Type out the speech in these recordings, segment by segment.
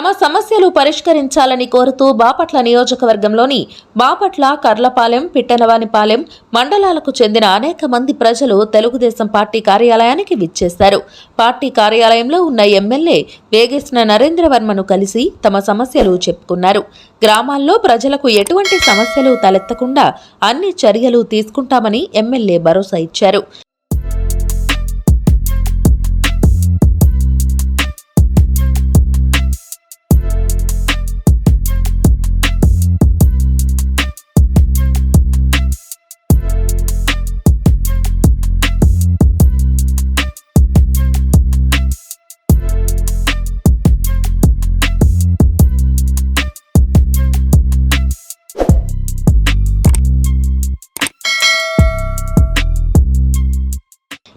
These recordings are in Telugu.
తమ సమస్యలు పరిష్కరించాలని కోరుతూ బాపట్ల నియోజకవర్గంలోని బాపట్ల కర్లపాలెం పిట్టనవానిపాలెం మండలాలకు చెందిన అనేక మంది ప్రజలు తెలుగుదేశం పార్టీ కార్యాలయానికి విచ్చేశారు. పార్టీ కార్యాలయంలో ఉన్న ఎమ్మెల్యే వేగేసిన నరేంద్రవర్మను కలిసి తమ సమస్యలు చెప్పుకున్నారు. గ్రామాల్లో ప్రజలకు ఎటువంటి సమస్యలు తలెత్తకుండా అన్ని చర్యలు తీసుకుంటామని ఎమ్మెల్యే భరోసా ఇచ్చారు.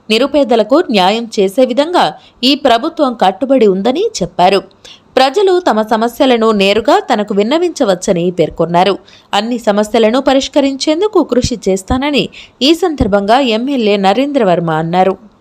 నిరుపేదలకు న్యాయం చేసే విధంగా ఈ ప్రభుత్వం కట్టుబడి ఉందని చెప్పారు. ప్రజలు తమ సమస్యలను నేరుగా తనకు విన్నవించవచ్చని పేర్కొన్నారు. అన్ని సమస్యలను పరిష్కరించేందుకు కృషి చేస్తానని ఈ సందర్భంగా ఎమ్మెల్యే నరేంద్రవర్మ అన్నారు.